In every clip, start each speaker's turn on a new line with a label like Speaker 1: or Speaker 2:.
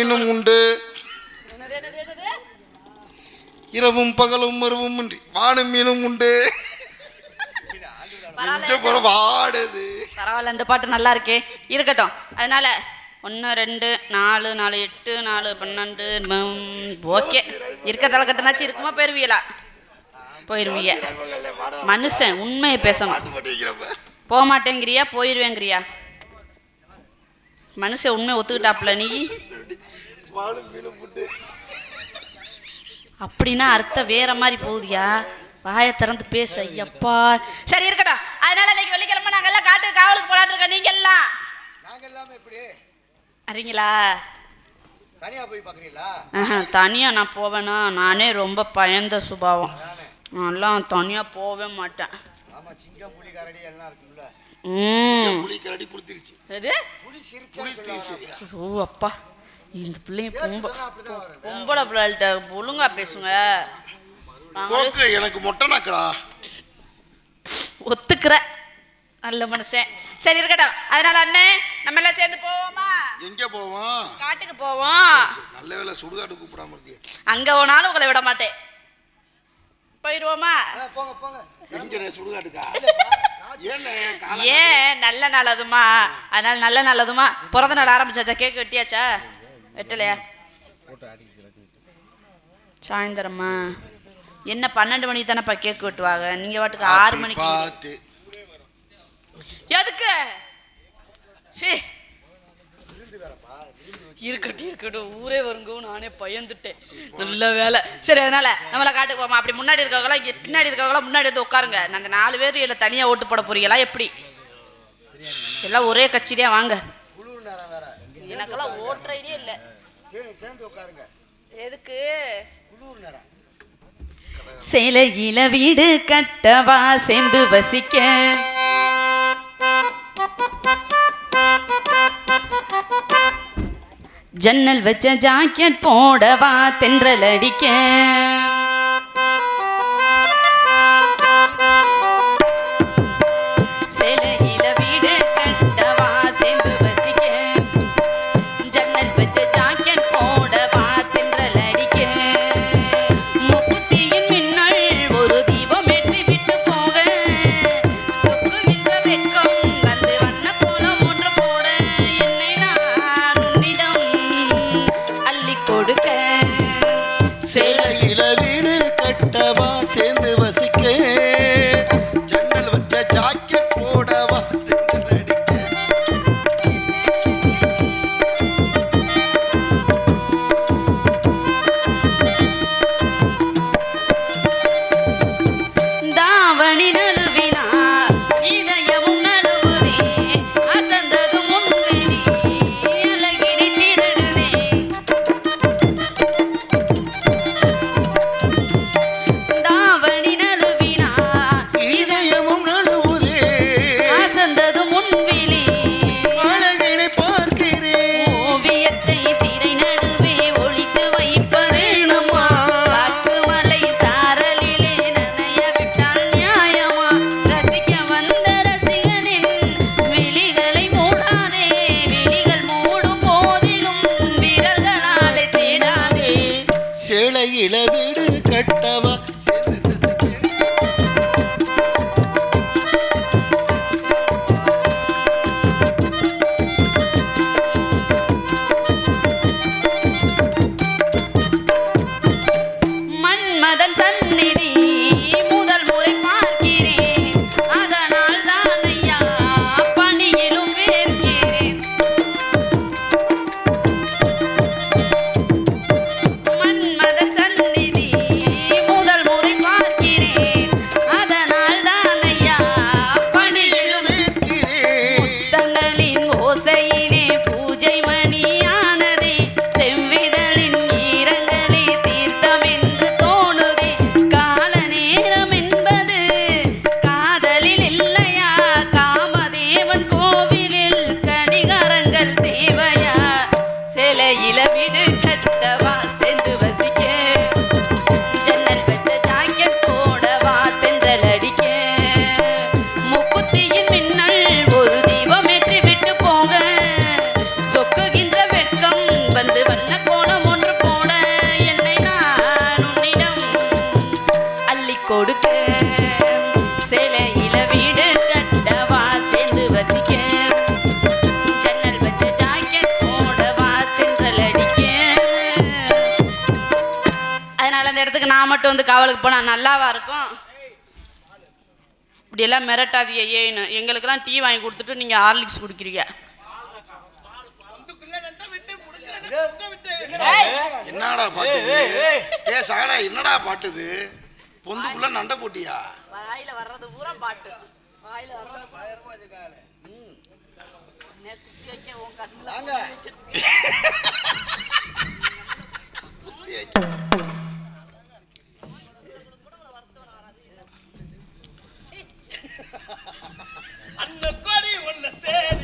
Speaker 1: மீனும் உண்டு. இரவும் பகலும் மருவும் இன்றி வானும் மீனும் உண்டு. வாடுது
Speaker 2: பரவாயில்ல இந்த பாட்டு நல்லா இருக்கே. இருக்கட்டும். அதனால ஒன்று ரெண்டு நாலு நாலு எட்டு நாலு பன்னெண்டு ஓகே. இருக்க தலைக்கட்டுனாச்சும் இருக்குமா போயிருவீங்களா போயிருவீங்க மனுஷன் உண்மையை பேசணும். போக மாட்டேங்கிறியா போயிருவேங்கிறியா? மனுஷன் உண்மையை ஒத்துக்கிட்டாப்புல நீ?
Speaker 1: மீனும்
Speaker 2: அப்படின்னா அர்த்தம் வேற மாதிரி போகுதியா? வாயை திறந்து பேச ஐயப்பா. சரி இருக்கட்டும். அதனால இன்னைக்கு வெள்ளிக்கிழமை நாங்க எல்லாம் காட்டு காவலுக்கு போலாட்டு இருக்கோம். நீங்க எல்லாம்.
Speaker 3: நாங்க எல்லாமே எப்படி?
Speaker 2: அறிங்களா
Speaker 3: தனியா போய் பாக்குறீங்களா?
Speaker 2: ஆஹா, தனியா நான் போவேனா? நானே ரொம்ப பயந்த சுபாவம். நான்லாம் தனியா போவே மாட்டேன்.
Speaker 3: ஆமா சிங்கம் புலி கரடி எல்லாம் இருக்குல்ல
Speaker 2: ம்.
Speaker 1: புளி கரடி புடுத்திருச்சு
Speaker 2: எது
Speaker 3: புலி
Speaker 1: தீசு
Speaker 2: ஓ அப்பா. இந்த பிள்ளைங்க பொம்ப பொம்பளை பிள்ளைகிட்ட ஒழுங்கா பேசுங்க.
Speaker 1: கோக்கு எனக்கு மொட்டை நாக்கடா
Speaker 2: ஒத்துக்கிற நல்ல மனுஷன். சரி இருக்கட்டும். அதனால அண்ணே நம்ம எல்லாம் சேர்ந்து போவோமா?
Speaker 1: எங்க போவோம்?
Speaker 2: காட்டுக்கு போவோம்.
Speaker 1: நல்ல வேலை சுடுகாடு கூப்பிடாம இருந்தியே
Speaker 2: அங்க போனாலும் உங்களை விட மாட்டேன். போயிடுவோமா
Speaker 3: போங்க போங்க.
Speaker 1: எங்க சுடுகாட்டுக்கா?
Speaker 2: ஏன் நல்ல நாள் அதுமா. அதனால நல்ல நாள் அதுமா. பிறந்த நாள் ஆரம்பிச்சாச்சா? கேக் வெட்டியாச்சா? வெட்டலையா சாயந்தரமா? என்ன பன்னெண்டு மணிக்கு தானேப்பா கேக் வெட்டுவாங்க? நீங்க வாட்டுக்கு ஆறு மணிக்கு. எதுக்கு? சீ இருக்கட்டும் இருக்கட்டும். ஊரே வருங்க நானே பயந்துட்டேன். நல்ல வேலை. சரி அதனால நம்மள காட்டுக்கு போமா அப்படி முன்னாடி இருக்கவங்களாம் இங்கே பின்னாடி இருக்கவங்களாம் முன்னாடி வந்து உட்காருங்க. அந்த நாலு பேர் இல்லை தனியாக ஓட்டு போட போறீங்களா? எப்படி? எல்லாம் ஒரே கட்சியிலே வாங்க. எனக்கெல்லாம் ஓட்டுற ஐடியா இல்லை.
Speaker 3: சரி சேர்ந்து உட்காருங்க.
Speaker 2: எதுக்கு?
Speaker 3: குளிர் நேரம்
Speaker 2: சேலையில வீடு கட்டவா சேர்ந்து வசிக்க. ஜன்னல் வச்ச ஜாக்கெட் போடவா தென்றல் அடிக்க. மட்டும் வந்து காவலுக்கு போனா நல்லாவா இருக்கும்? இப்படியெல்லாம் மிரட்டாதீங்க ஏன்னு. எங்களுக்கெல்லாம் டீ வாங்கி கொடுத்துட்டு நீங்க ஹார்லிக்ஸ் குடிக்கிறீங்க.
Speaker 1: என்னடா பாட்டு? ஏ சகல என்னடா பாட்டுது பொந்துக்குள்ள நண்டை போட்டியா?
Speaker 2: வாயில வர்றது பூரா பாட்டு. வாயில வர்றது
Speaker 3: வாங்க.
Speaker 4: head.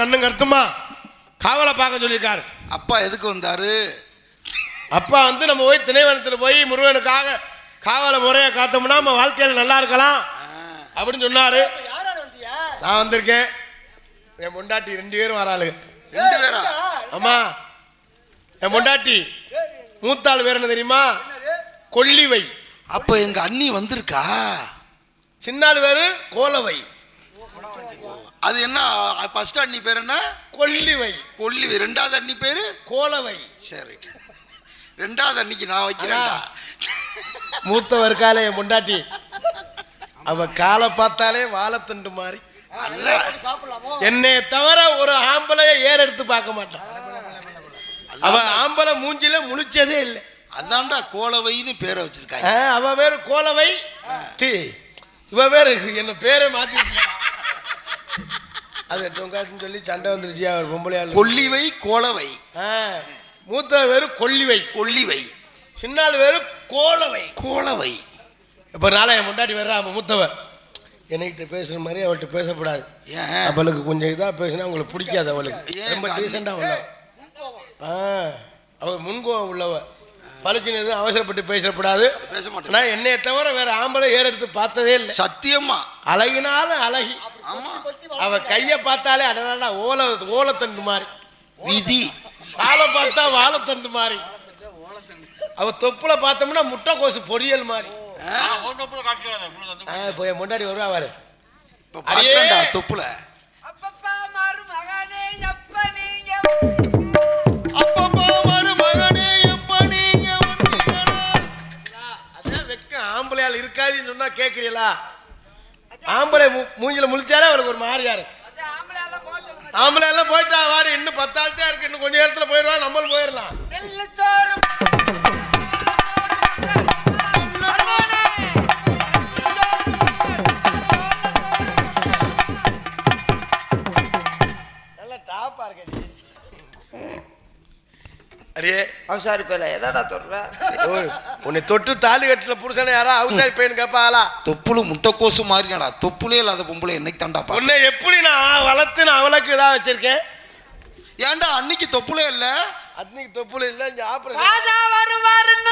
Speaker 4: அப்பா வந்து கண்ணு கருத்துமா காவலை பார்க்க சொல்லியிருக்காரு.
Speaker 1: அப்பா எதுக்கு வந்தாரு?
Speaker 4: அப்பா வந்து நம்ம போய் திணைவனத்தில் போய் முருகனுக்காக காவலை முறையாக காத்தோம்னா நம்ம வாழ்க்கையில் நல்லா இருக்கலாம் அப்படின்னு சொன்னாரு.
Speaker 3: யார் யார் வந்தியா?
Speaker 4: நான் வந்திருக்கேன். என் பொண்டாட்டி ரெண்டு பேரும் வராளுங்க.
Speaker 1: ரெண்டு பேரா?
Speaker 4: ஆமா. என் பொண்டாட்டி மூத்தாள் பேர் என்ன தெரியுமா? கொல்லிவை.
Speaker 1: அப்ப எங்க அண்ணி வந்திருக்கா?
Speaker 4: சின்னாள் பேரு கோலவை.
Speaker 1: அது என்ன? ஃபர்ஸ்ட் அண்ணி பேர் என்ன?
Speaker 4: கொல்லிவை
Speaker 1: கொல்லி ரெண்டாவது அண்ணி பேரு?
Speaker 4: கோலவை.
Speaker 1: சரி. ரெண்டாவது அன்னைக்கு நான் வைக்கிறேன்டா.
Speaker 4: மூத்தவ இருக்காளே என் பொண்டாட்டி அவ காலை பார்த்தாலே வாழைத்தண்டு மாதிரி. என்னை தவிர ஒரு ஆம்பளைய ஏர் எடுத்து பார்க்க மாட்டான். அவ ஆம்பளை மூஞ்சில முழிச்சதே இல்லை.
Speaker 1: அதான்டா கோலவைன்னு பேரை வச்சிருக்காங்க.
Speaker 4: அவ பேரு கோலவை. இவ பேரு என்ன பேரை மாத்தி. அது டொங்காசுன்னு சொல்லி சண்டை வந்துருச்சு. அவர் பொம்பளையாள்
Speaker 1: கொல்லிவை கோலவை.
Speaker 4: மூத்த பேரு கொல்லிவை.
Speaker 1: கொல்லிவை.
Speaker 4: சின்னாள் பேரு கோலவை.
Speaker 1: கோலவை.
Speaker 4: இப்போ நாளை என் முண்டாட்டி வர்றா அவன் மூத்தவ என்கிட்ட பேசுற மாதிரி அவள்கிட்ட பேசக்கூடாது
Speaker 1: ஏன்?
Speaker 4: அவளுக்கு கொஞ்சம் இதாக பேசினா உங்களுக்கு பிடிக்காது அவளுக்கு. ரொம்ப? டீசெண்டாக உள்ள ஆ அவ முன்கோவம் உள்ளவ. பளிச்சுன்னு எதுவும் அவசரப்பட்டு பேசக்கூடாது
Speaker 1: பேச மாட்டேன்
Speaker 4: நான் என்னைய தவிர வேற ஆம்பளை ஏற எடுத்து பார்த்ததே இல்லை.
Speaker 1: சத்தியமா?
Speaker 4: அழகினாலும் அழகி. அவ கைய பார்த்தாலே அடடா ஓலை ஓலத்தண்டு மாதிரி.
Speaker 1: விதி.
Speaker 4: காலை பார்த்தா வாழைத்தண்டு மாதிரி. அவ தொப்புல பார்த்தோம்னா முட்டைக்கோசு பொரியல் மாதிரி. என் முன்னாடி வருவா
Speaker 1: பாக்குறேன்டா தொப்புல
Speaker 4: சொன்னா ஆம்பளை மூஞ்சில முழிச்சாலே அவளுக்கு ஒரு மாதிரியா இருக்கு ஆம்பளை எல்லாம் போயிட்டா வாடி இன்னும் பத்தாள் தான் இருக்கு இன்னும் கொஞ்ச நேரத்துல போயிடுவா நம்மளும் போயிடலாம். அடே
Speaker 3: அவசாரி பேல எதாடா சொல்ற
Speaker 4: ஒரு உன்னை தொட்டு தாலி கட்டுல புருஷனை யாரா அவசாரி பையன் கேட்பாளா
Speaker 1: தொப்புளு முட்டைக்கோசு மாதிரியாடா. தொப்புளே இல்லாத பொம்பளை என்னைக்கு தாண்டா பாத்து
Speaker 4: உன்னை எப்படி நான் வளர்த்து நான் அவளுக்கு இதாக வச்சிருக்கேன்?
Speaker 1: ஏன்டா அன்னைக்கு தொப்புளே இல்ல?
Speaker 4: அன்னைக்கு தொப்புல இல்ல இங்க ஆபரேஷன்.
Speaker 3: வருவாருன்னு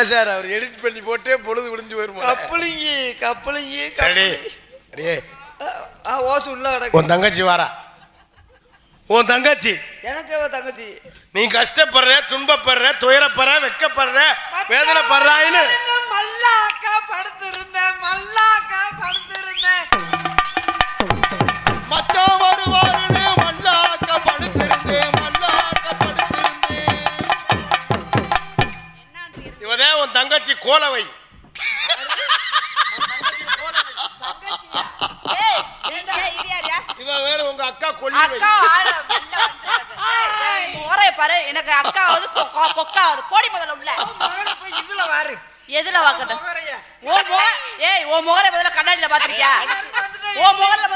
Speaker 4: பேசாரு அவர் எடிட் பண்ணி போட்டே பொழுது விடிஞ்சு போயிருமா
Speaker 3: கப்பலிங்கி கப்பலிங்கி
Speaker 4: சரி.
Speaker 3: கப்பலிங்கி.
Speaker 4: அடே.
Speaker 3: ஆ, ஓசு உள்ள கிடக்கு.
Speaker 4: உன் தங்கச்சி வாரா. உன் தங்கச்சி.
Speaker 3: எனக்கு தங்கச்சி?
Speaker 4: நீ கஷ்டப்படுற துன்பப்படுற துயரப்படுற வெக்கப்படுற வேதனைப்படுறாயின்னு.
Speaker 3: மல்லாக்கா படுத்திருந்தேன் மல்லாக்கா படுத்திருந்தேன்.
Speaker 4: தங்கச்சி கோலவை? இவ வேற உங்க அக்கா
Speaker 2: உன் முறைய பாரு. எனக்கு அக்காவது கொக்காவது போடி முதல்ல உள்ள.
Speaker 3: இதுல வாரு
Speaker 2: எதுல வாக்கட்டும்
Speaker 3: முகரைய.
Speaker 2: ஓ ஏய் ஓ முகரை முதல்ல கண்ணாடியில பாத்திருக்கியா? ஓ முகர்ல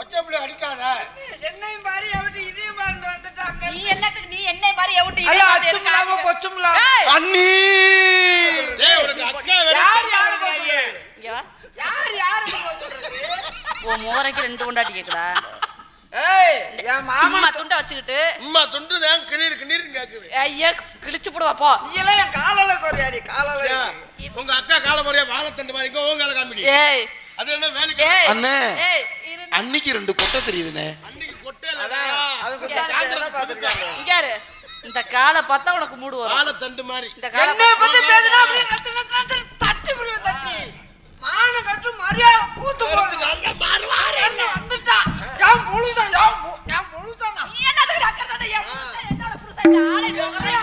Speaker 3: ஒற்றப்புள்ளி அடிக்காத. என்னையும் பாரு எவட்டு இதையும் பாருன்னு வந்துட்டாங்க.
Speaker 2: நீ என்னத்துக்கு நீ என்னை மாதிரி எவிட்டு
Speaker 3: ஐயா, அச்சும் இல்லாம பொச்சும் இல்லாம.
Speaker 1: அண்ணி
Speaker 4: டேய், உனக்கு அக்கா வேற
Speaker 3: யார் யாரு
Speaker 4: இல்லையே.
Speaker 3: யார் யாரு சொல்றது?
Speaker 2: ஓ முகரைக்கு ரெண்டு கொண்டாட்டி கேக்குதா?
Speaker 3: ஏய் என் மாமா
Speaker 2: துண்டை வச்சுக்கிட்டு.
Speaker 4: அம்மா துண்டு தான் கிணீர் கிணீர் கேக்குது.
Speaker 2: ஐயா கிழிச்சு போடுவா போ.
Speaker 3: நீ எல்லாம் என் காலால குறையாடி காலால
Speaker 4: உங்க அக்கா கால முறையா வாழைத்தண்டு மாதிரி உங்க கால காமிடி
Speaker 2: ஏய்.
Speaker 4: அது என்ன வேலைக்கு?
Speaker 1: அண்ணே.
Speaker 2: ஏய்.
Speaker 1: அன்னைக்கு ரெண்டு கொட்டை
Speaker 2: யாரு? இந்த காலை பார்த்தா உனக்கு மூடு வரும்.
Speaker 4: வாழைத்தண்டு மாதிரி.
Speaker 2: இந்த காலை
Speaker 3: என்னை பத்தி பேசுனா அப்படி நட்டு நட்டு நட்டு தட்டி விடுவேன் தட்டி. மானம் கட்டு மரியாதை பூத்து போகுது என்ன வந்துட்டா? என் பொழுதான் பொ- என் பொழுதானா
Speaker 2: நீ நக்கறத என் புருஷன் என்னோட புருஷன். ஆளை
Speaker 3: ஒரே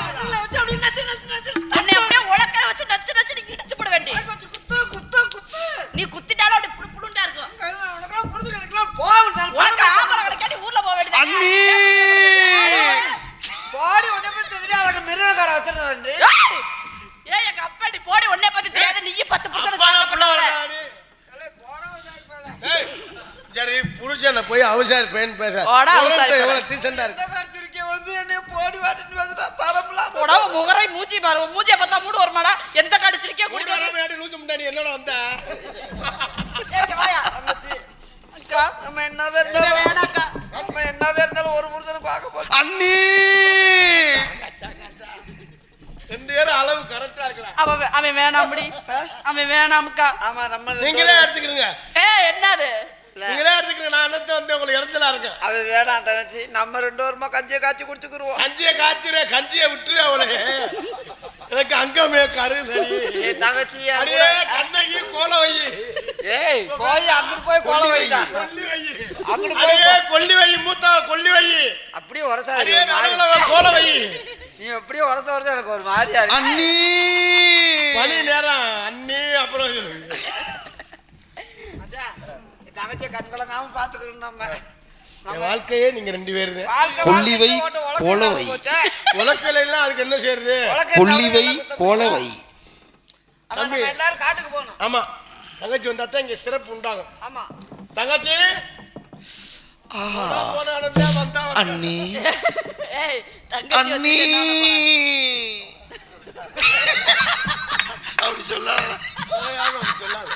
Speaker 2: புருஷனை
Speaker 4: போய் அவசாரி பையன் பேச
Speaker 2: போடா, அவசாரி பையன்.
Speaker 4: எவ்வளவு டீசெண்டா இருக்கு?
Speaker 3: வந்து என்னை போடி வாட்டிட்டு வந்துட்டா தரம்லாம்
Speaker 2: போடா உன் முகரை மூஞ்சி பாரு உன் மூஞ்சியை பார்த்தா மூடு வருமாடா. எந்த கடிச்சிருக்கே
Speaker 4: லூசு முன்னாடி என்னோட வந்த?
Speaker 3: நம்ம என்னதான் இருந்தாலும்
Speaker 2: வேணாக்கா
Speaker 3: நம்ம என்னதான் இருந்தாலும் ஒரு புருஷனை பார்க்க போறோம்.
Speaker 1: அண்ணி!
Speaker 4: ரெண்டு பேரும் அளவு கரெக்டா இருக்கடா.
Speaker 2: அவன் அவன் வேணாம்படி அவன் வேணாம்க்கா
Speaker 3: ஆமா நம்ம
Speaker 4: நீங்களே எடுத்துக்கிறீங்க
Speaker 2: ஏய் என்னது?
Speaker 4: நீங்களே எடுத்துக்கிறீங்க. நான் என்னத்த வந்து உங்களுக்கு இடத்துல இருக்கேன்.
Speaker 3: அது வேணாம் தங்கச்சி. நம்ம ரெண்டு வருமா கஞ்சியை காய்ச்சி குடிச்சுக்குருவோம்.
Speaker 4: கஞ்சியை காய்ச்சிரு கஞ்சியை விட்டுரு அவளே. எனக்கு அங்கமே கரு சரி.
Speaker 3: தங்கச்சி
Speaker 4: அடியே கண்ணகி கோல வை.
Speaker 3: ஏய் போய் அங்கிட்டு போய் கோல வைடா.
Speaker 4: கொல்லி வை.
Speaker 3: அங்கிட்டு போய்
Speaker 4: கொல்லி வை மூத்தாவ கொல்லி வை.
Speaker 3: அப்படியே உரசாது
Speaker 4: அடியே கோல வை
Speaker 3: நீ அப்படியே உரச உரச எனக்கு ஒரு மாதிரியா
Speaker 1: அண்ணி!
Speaker 4: மணி நேரம் அண்ணி அப்புறம்
Speaker 3: தங்கச்சியை கண் கலங்காம பாத்துக்கிறோம் நம்ம.
Speaker 4: என் வாழ்க்கையே நீங்க ரெண்டு பேரு
Speaker 3: வாழ்க்கை
Speaker 1: கொல்லி வை,
Speaker 3: வாழ்க்கை ஓட்ட உலகம்
Speaker 1: கோல
Speaker 3: இல்லாம
Speaker 1: வை.
Speaker 3: போச்சே.
Speaker 4: உலக்கையில எல்லாம் அதுக்கு என்ன செய்யறது
Speaker 1: கொல்லிவை கோலவை
Speaker 3: ஆமா, நம்ம எல்லாரும் காட்டுக்கு போகணும்.
Speaker 4: ஆமா. தங்கச்சி வந்தா தான் இங்க சிறப்பு உண்டாகும்.
Speaker 3: ஆமா.
Speaker 4: தங்கச்சி.
Speaker 1: அண்ணி.
Speaker 2: ஏய் தங்கச்சி
Speaker 1: அண்ணி. அப்படி சொல்லாத.
Speaker 4: சொல்லாத.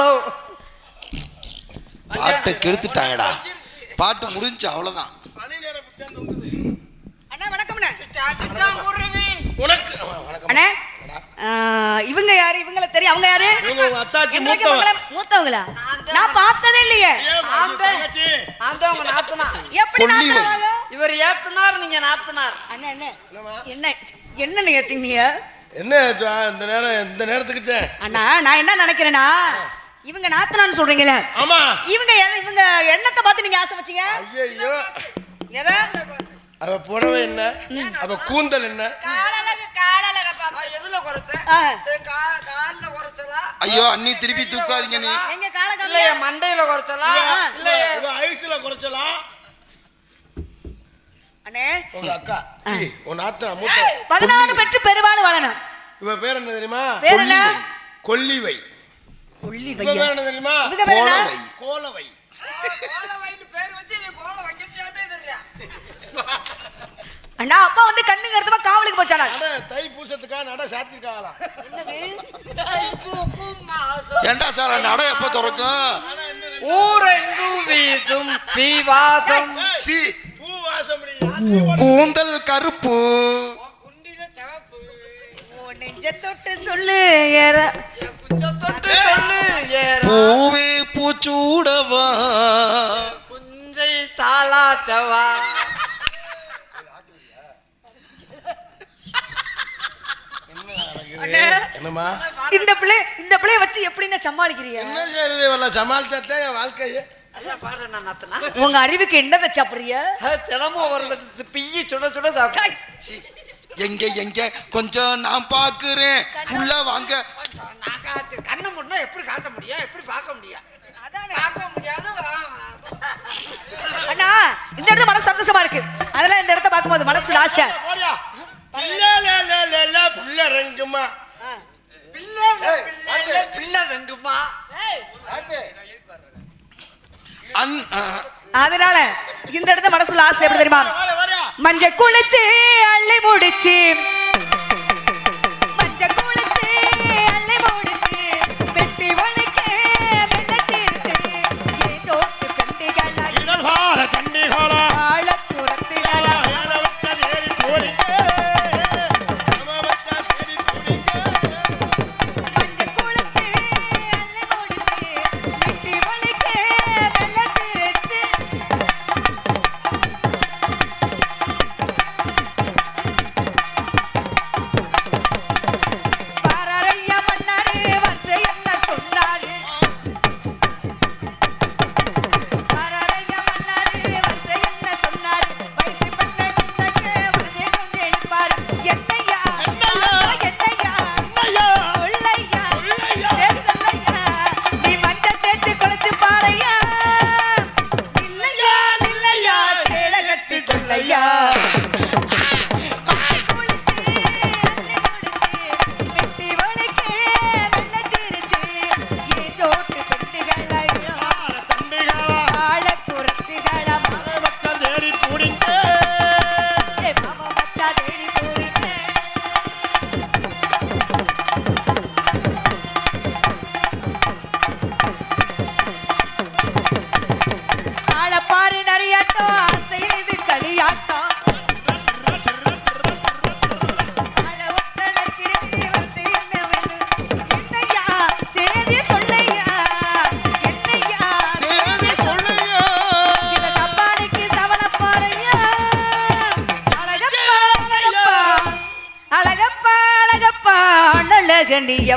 Speaker 3: ஹலோ
Speaker 1: பாட்டை கெடுத்துட்டாங்கடா பாட்டு முடிஞ்சு அவ்வளவுதான்.
Speaker 5: அண்ணா வணக்கம்ண்ணே.
Speaker 4: உனக்கு.
Speaker 5: அண்ணே இவங்க யாரு? இவங்கள தெரியும். அவங்க யாரு? மூத்தவங்களா?
Speaker 3: நான்
Speaker 5: பார்த்ததே இல்லையே. எப்படி?
Speaker 3: இவர் ஏத்துனார் நீங்க நாத்தனார்.
Speaker 5: அண்ணே அண்ணே. என்ன என்ன நீங்க? திங்க
Speaker 4: என்ன இந்த நேரம் இந்த நேரத்துக்கிட்ட?
Speaker 5: அண்ணா நான் என்ன நினைக்கிறேன்னா? இவங்க நாத்தனான்னு சொல்றீங்களே.
Speaker 4: ஆமா.
Speaker 5: இவங்க இவங்க எண்ணத்தை பார்த்து நீங்க ஆசை வச்சீங்க?
Speaker 4: ஐயோ
Speaker 5: எதை?
Speaker 4: அவ புடவை என்ன? அவ கூந்தல் என்ன?
Speaker 3: எதுல குறைச்ச. கால்ல குறைச்சலா
Speaker 1: ஐயோ அண்ணி திருப்பி தூக்காதீங்க நீ
Speaker 5: எங்க
Speaker 3: இல்ல என் மண்டையில குறைச்சலா இல்ல
Speaker 4: ஐஸ்ல குறைச்சலாம்
Speaker 5: அண்ணே.
Speaker 4: உங்க அக்கா. சீ, உன் ஆத்தனா மூத்த
Speaker 5: பதினாறு பெற்று பெருவாள் வளரும்
Speaker 4: இவ பேர் என்ன தெரியுமா?
Speaker 5: பேர் என்ன?
Speaker 4: கொல்லிவை.
Speaker 5: கொல்லி
Speaker 4: இவ பேர் என்ன தெரியுமா?
Speaker 5: இவங்க என்ன?
Speaker 1: கோலவை.
Speaker 4: கோலவை.
Speaker 5: அண்ணா அப்பா வந்து கண்ணுங்க எடுத்தமா காவலுக்கு போச்சானா
Speaker 4: அட தை பூசத்துக்கா நட சாத்திருக்காங்களா
Speaker 1: ஏண்டா சார் நட எப்ப திறக்கும்?
Speaker 3: ஊரெங்கும் வீசும் பீவாசம்.
Speaker 1: சி
Speaker 4: பூ வாசம்.
Speaker 1: கூந்தல் கருப்பு.
Speaker 5: ஓ நெஞ்ச தொட்டு சொல்லு ஏற.
Speaker 3: குஞ்சத்தொட்டு சொல்லு ஏற.
Speaker 1: பூவே பூச்சூடவா?
Speaker 3: குஞ்சை தாளாட்டவா?
Speaker 4: என்னம்மா?
Speaker 5: இந்த பிள்ளை இந்த பிள்ளைய வச்சு எப்படிங்க சமாளிக்கிறீங்க?
Speaker 4: என்ன செய்யறது இவள சமாளிச்சாத்தான் என் வாழ்க்கையே.
Speaker 5: உங்க அறிவுக்கு என்னதை சாப்பிடுறீங்க
Speaker 3: அது தினமும் வருது பிய்யி சுட சுட சாப்பிடு
Speaker 1: சி, எங்க எங்க? கொஞ்சம் நான் பாக்குறேன் உள்ள வாங்க.
Speaker 3: நான் காட்டு கண்ணை முன்னா எப்படி காட்ட முடியும்? எப்படி பார்க்க முடியும்? பார்க்க முடியாது.
Speaker 5: அண்ணா இந்த இடத்துல மனசு சந்தோஷமா இருக்கு. அதெல்லாம் இந்த இடத்த பார்க்கும்போது மனசுல ஆசை.
Speaker 4: இல்ல புள்ள ரெங்குமா?
Speaker 3: பிள்ளை பிள்ளை பிள்ளை. வெங்குமா
Speaker 1: அன் ஆ,
Speaker 5: அதனால இந்த இடத்த மனசுல ஆசை எப்படி தெரியுமா? மஞ்ச குளிச்சு அள்ளி கண்டி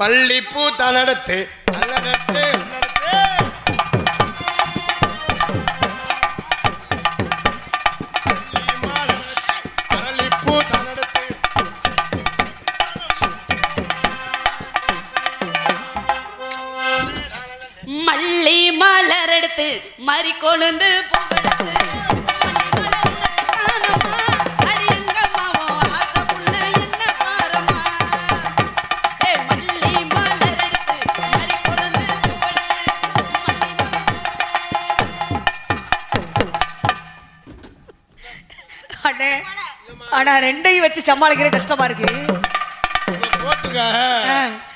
Speaker 4: மல்லிப்பூ தன்னடத்து தன்னடத்து தன்னடத்து.
Speaker 2: மல்லி மலர் எடுத்து மறி கொழுந்து
Speaker 5: ரெண்டையும் வச்சு சமாளிக்கிற கஷ்டமா இருக்கு.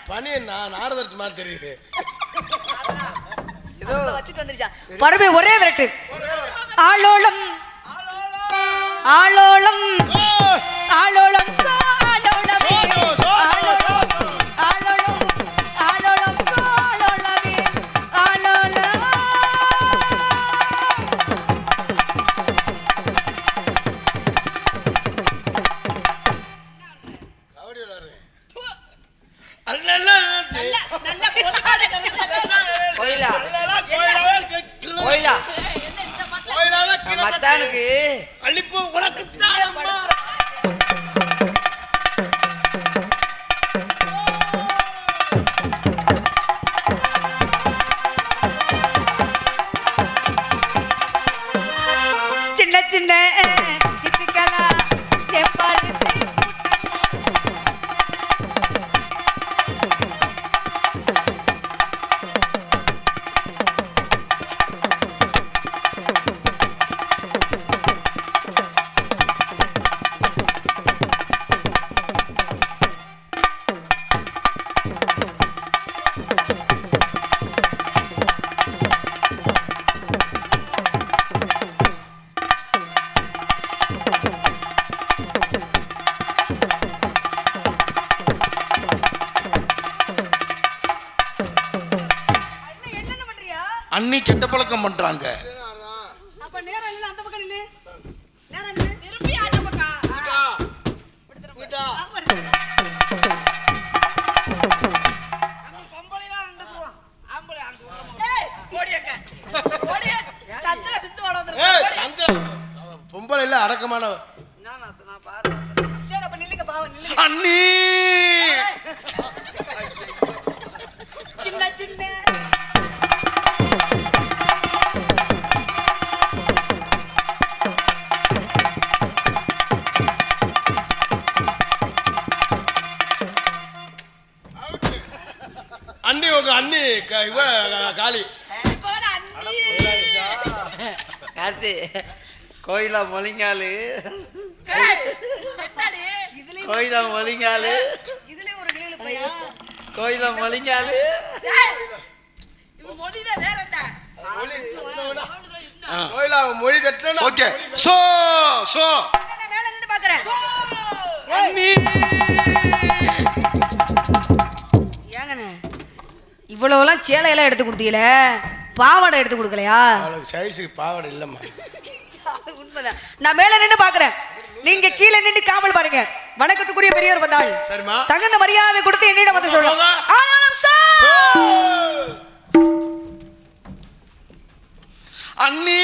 Speaker 4: பனி நான் மாதிரி தெரியுது.
Speaker 5: வச்சுட்டு வந்துருச்சா. ஒரே விரட்டு. ஆளோளம் ஆளோளம்! ஆளோளம் ஆளோளமே
Speaker 4: ne
Speaker 3: கோயிலா மொழிங்காலு
Speaker 5: இதுலயே ஒரு நிலையில போயா?
Speaker 3: கோயிலா மொழிங்காலு
Speaker 4: மொழி கட்டணும்
Speaker 1: ஓகே. So so.
Speaker 5: நான் மேல நின்னு பாக்குறேன். ஏங்கண்ணே இவ்வளவுலாம் சேலையெல்லாம் எடுத்து கொடுத்தீங்களே? பாவாடை எடுத்து கொடுக்கலையா?
Speaker 4: அவளுக்கு சைஸுக்கு பாவாடை இல்லம்மா.
Speaker 5: அது உண்மைதான். நான் மேல நின்னு பாக்குறேன். நீங்க கீழே நின்னு காவல் பாருங்க. வணக்கத்துக்குரிய பெரியவர் வந்தாள் தகுந்த மரியாதை கொடுத்து என்னிடம் வந்து சொல்லலாம் அண்ணி!